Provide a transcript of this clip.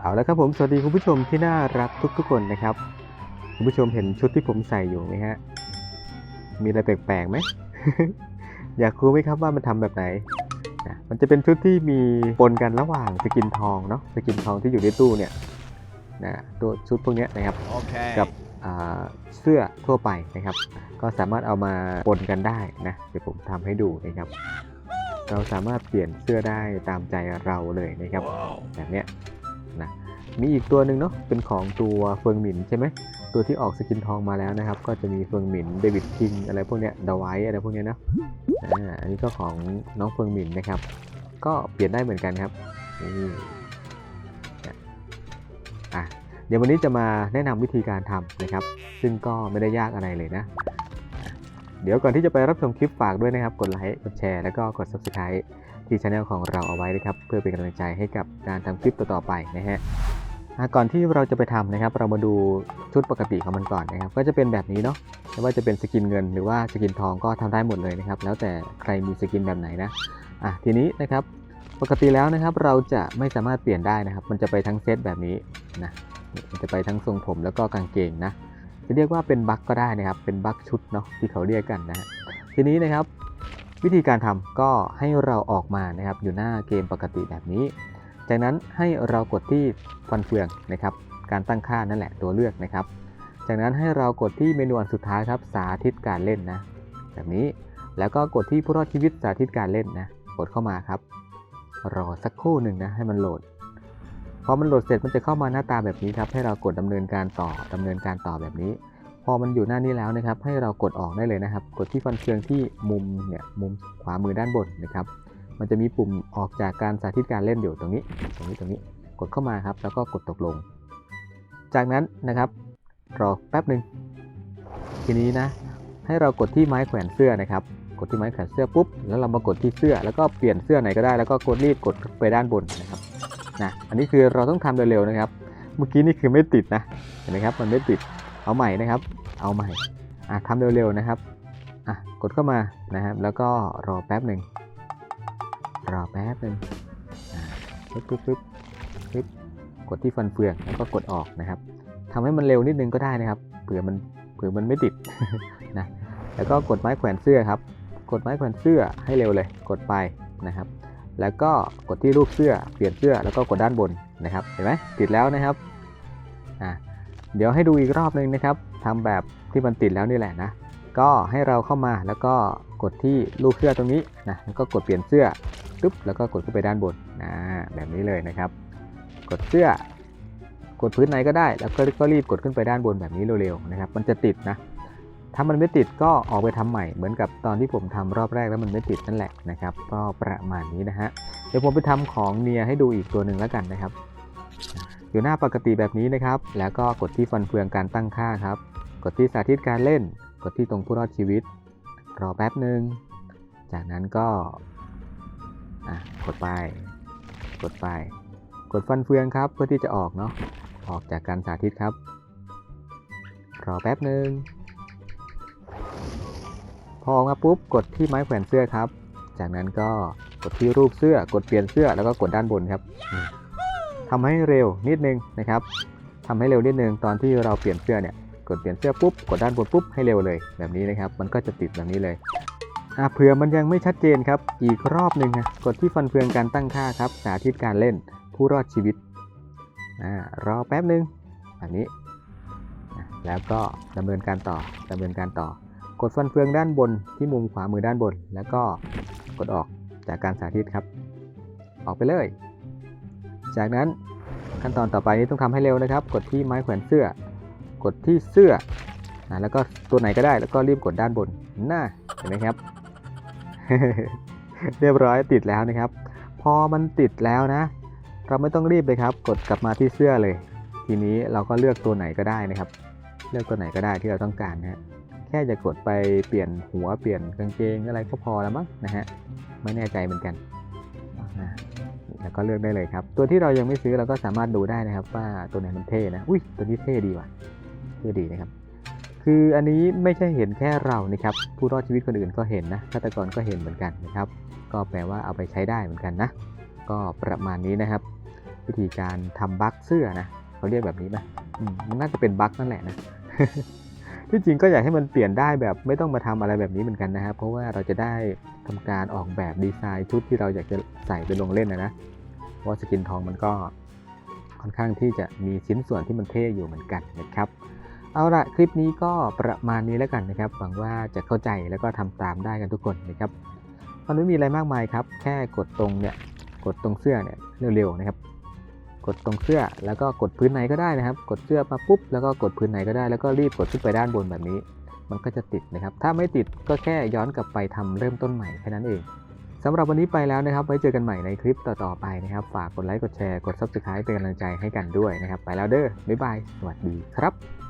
เอาละครับผมสวัสดีคุณผู้ชมที่น่ารักทุกๆคนนะครับ คุณผู้ชมเห็นชุดที่ผมใส่อยู่ไหมฮะ มีอะไรแปลกๆไหม อยากรู้ไหมครับว่ามันทำแบบไหนนะมันจะเป็นชุดที่มีปนกันระหว่างสกินทองเนาะสกินทองที่อยู่ในตู้เนี่ยนะตัวชุดพวกเนี้ยนะครับ Okay. กับอ่าเสื้อทั่วไปนะครับ ก็สามารถเอามาปนกันได้นะเดี๋ยวผมทำให้ดูนะครับ เราสามารถเปลี่ยนเสื้อได้ตามใจเราเลยนะครับ Wow. แบบเนี้ย นะมีอีกตัวหนึ่งเนาะเป็นของตัวเฟิงหมินใช่ไหมตัวที่ออกสกินทองมาแล้วนะครับ ก็จะมีเฟิงหมินเดวิดคิงอะไรพวกเนี้ยดาไวอะไรพวกเนี้ยนะอ่าอันนี้ก็ของน้องเฟิงหมินนะครับ ก็เปลี่ยนได้เหมือนกันครับนี่อะเดี๋ยววันนี้จะมาแนะนำวิธีการทำนะครับ ซึ่งก็ไม่ได้ยากอะไรเลยนะ เดี๋ยวก่อนที่จะไปรับชมคลิปฝากด้วยนะครับ กดไลค์ กดแชร์ แล้วก็กด subscribe ที่ช anel ของเราเอาไว้นะครับ เพื่อเป็นกำลังใจให้กับการทำคลิปต่อๆไปนะฮะก่อนที่เราจะไปทำนะครับ เรามาดูชุดปกติของมันก่อนนะครับ ก็จะเป็นแบบนี้เนาะไม่ว่าจะเป็นสกินเงินหรือว่าสกินทองก็ทำได้หมดเลยนะครับ แล้วแต่ใครมีสกินแบบไหนนะอะทีนี้นะครับปกติแล้วนะครับเราจะไม่สามารถเปลี่ยนได้นะครับ มันจะไปทั้งเซตแบบนี้นะมันจะไปทั้งทรงผมแล้วก็กางเกงนะ จะเรียกว่าเป็นบั๊กก็ได้นะครับ เป็นบั๊กชุดเนาะที่เขาเรียกกันนะฮะทีนี้นะครับ วิธีการทำก็ให้เราออกมานะครับอยู่หน้าเกมปกติแบบนี้ จากนั้นให้เรากดที่ฟันเฟืองนะครับ การตั้งค่านั่นแหละตัวเลือกนะครับ จากนั้นให้เรากดที่เมนูอันสุดท้ายครับสาธิตการเล่นนะ แบบนี้แล้วก็กดที่ผู้รอดชีวิตสาธิตการเล่นนะกดเข้ามาครับ รอสักครู่หนึ่งนะให้มันโหลด พอมันโหลดเสร็จมันจะเข้ามาหน้าตาแบบนี้ครับ ให้เรากดดำเนินการต่อดำเนินการต่อแบบนี้ พอมันอยู่หน้านี้แล้วนะครับ ให้เรากดออกได้เลยนะครับ กดที่ฟันเฟืองที่มุมเนี่ยมุมขวามือด้านบนนะครับ มันจะมีปุ่มออกจากการสาธิตการเล่นอยู่ตรงนี้ ตรงนี้ตรงนี้ กดเข้ามาครับ แล้วก็กดตกลง จากนั้นนะครับรอแป๊บหนึ่งทีนี้นะ ให้เรากดที่ไม้แขวนเสื้อนะครับ กดที่ไม้แขวนเสื้อปุ๊บแล้วเรามากดที่เสื้อแล้วก็เปลี่ยนเสื้อไหนก็ได้แล้วก็กดรีบกดไปด้านบนนะครับ นะอันนี้คือเราต้องทำเร็วๆนะครับ เมื่อกี้นี่คือไม่ติดนะเห็นไหมครับมันไม่ติดเอาใหม่นะครับ เอาใหม่อะทำเร็วๆนะครับอะกดเข้ามานะครับ แล้วก็รอแป๊บหนึ่งรอแป๊บหนึ่งอ่าปึ๊บปึ๊บปึ๊บปึ๊บกดที่ฟันเฟืองแล้วก็กดออกนะครับทำให้มันเร็วนิดนึงก็ได้นะครับเผื่อมันเผื่อมันไม่ติดนะแล้วก็กดไม้แขวนเสื้อครับ กดไม้แขวนเสื้อให้เร็วเลย กดไปนะครับ แล้วก็กดที่รูปเสื้อเปลี่ยนเสื้อแล้วก็กดด้านบนนะครับเห็นไหมติดแล้วนะครับอะเดี๋ยวให้ดูอีกรอบนึงนะครับทำแบบที่มันติดแล้วนี่แหละนะก็ให้เราเข้ามาแล้วก็กดที่รูปเสื้อตรงนี้นะแล้วก็กดเปลี่ยนเสื้อปึ๊บแล้วก็กดขึ้นไปด้านบนนะแบบนี้เลยนะครับ กดเสื้อกดพื้นไหนก็ได้ แล้วก็รีบกดขึ้นไปด้านบนแบบนี้เร็วๆนะครับ มันจะติดนะ ถ้ามันไม่ติดก็ออกไปทำใหม่เหมือนกับตอนที่ผมทำรอบแรกแล้วมันไม่ติดนั่นแหละนะครับ ก็ประมาณนี้นะฮะเดี๋ยวผมไปทำของเนียให้ดูอีกตัวหนึ่งแล้วกันนะครับ อยู่หน้าปกติแบบนี้นะครับ แล้วก็กดที่ฟันเฟืองการตั้งค่าครับ กดที่สาธิตการเล่น กดที่ตรงผู้รอดชีวิต รอแป๊บหนึ่งจากนั้นก็กดไป กดไป กดฟันเฟืองครับเพื่อที่จะออกเนาะออกจากการสาธิตครับ รอแป๊บหนึ่ง อออกมาปุ๊บกดที่ไม้แขวนเสื้อครับ จากนั้นก็กดที่รูปเสื้อกดเปลี่ยนเสื้อแล้วก็กดด้านบนครับนี่ทำให้เร็วนิดนึงนะครับทำให้เร็วนิดนึงตอนที่เราเปลี่ยนเสื้อเนี่ยกดเปลี่ยนเสื้อปุ๊บกดด้านบนปุ๊บให้เร็วเลยแบบนี้นะครับ มันก็จะติดแบบนี้เลยอะเผื่อมันยังไม่ชัดเจนครับ อีกรอบหนึ่งนะกดที่ฟันเฟืองการตั้งค่าครับ สาธิตการเล่นผู้รอดชีวิตอ่ารอแป๊บหนึ่งแบบนี้ แล้วก็ดำเนินการต่อดำเนินการต่อ กดฟันเฟืองด้านบนที่มุมขวามือด้านบน แล้วก็กดออกจากการสาธิตครับ ออกไปเลย จากนั้นขั้นตอนต่อไปนี้ต้องทำให้เร็วนะครับ กดที่ไม้แขวนเสื้อ กดที่เสื้อนะแล้วก็ตัวไหนก็ได้แล้วก็รีบกดด้านบนหน้าเห็นไหมครับ เรียบร้อยติดแล้วนะครับ พอมันติดแล้วนะ เราไม่ต้องรีบเลยครับ กดกลับมาที่เสื้อเลย ทีนี้เราก็เลือกตัวไหนก็ได้นะครับ เลือกตัวไหนก็ได้ที่เราต้องการนะฮะ แค่จะกดไปเปลี่ยนหัวเปลี่ยนกางเกงอะไรก็พอแล้วมั้งนะฮะไม่แน่ใจเหมือนกันแล้วก็เลือกได้เลยครับ ตัวที่เรายังไม่ซื้อเราก็สามารถดูได้นะครับ ว่าตัวไหนมันเท่นะอุ้ยตัวนี้เท่ดีว่ะเท่ดีนะครับ คืออันนี้ไม่ใช่เห็นแค่เรานะครับ ผู้รอดชีวิตคนอื่นก็เห็นนะฆาตกรก็เห็นเหมือนกันนะครับ ก็แปลว่าเอาไปใช้ได้เหมือนกันนะ ก็ประมาณนี้นะครับ วิธีการทำบั๊กเสื้อนะเขาเรียกแบบนี้ไหมอืมมันน่าจะเป็นบั๊กนั่นแหละนะ ที่จริงก็อยากให้มันเปลี่ยนได้แบบไม่ต้องมาทำอะไรแบบนี้เหมือนกันนะครับ เพราะว่าเราจะได้ทำการออกแบบดีไซน์ชุดที่เราอยากจะใส่ไปลงเล่นนะนะเพราะว่าสกินทองมันก็ค่อนข้างที่จะมีชิ้นส่วนที่มันเท่อยู่เหมือนกันนะครับเอาละคลิปนี้ก็ประมาณนี้แล้วกันนะครับหวังว่าจะเข้าใจแล้วก็ทำตามได้กันทุกคนนะครับมันไม่มีอะไรมากมายครับ แค่กดตรงเนี่ยกดตรงเสื้อเนี่ยเร็วๆนะครับ กดตรงเสื้อ แล้วก็กดพื้นในก็ได้นะครับ กดเสื้อมาปุ๊บแล้วก็กดพื้นในก็ได้ แล้วก็รีบกดขึ้นไปด้านบนแบบนี้ มันก็จะติดนะครับ ถ้าไม่ติดก็แค่ย้อนกลับไปทำเริ่มต้นใหม่แค่นั้นเองสำหรับวันนี้ไปแล้วนะครับ ไว้เจอกันใหม่ในคลิปต่อๆไปนะครับ ฝากกดไลค์ กดแชร์ กด subscribe เป็นกำลังใจให้กันด้วยนะครับ ไปแล้วเด้อ บ๊ายบาย สวัสดีครับ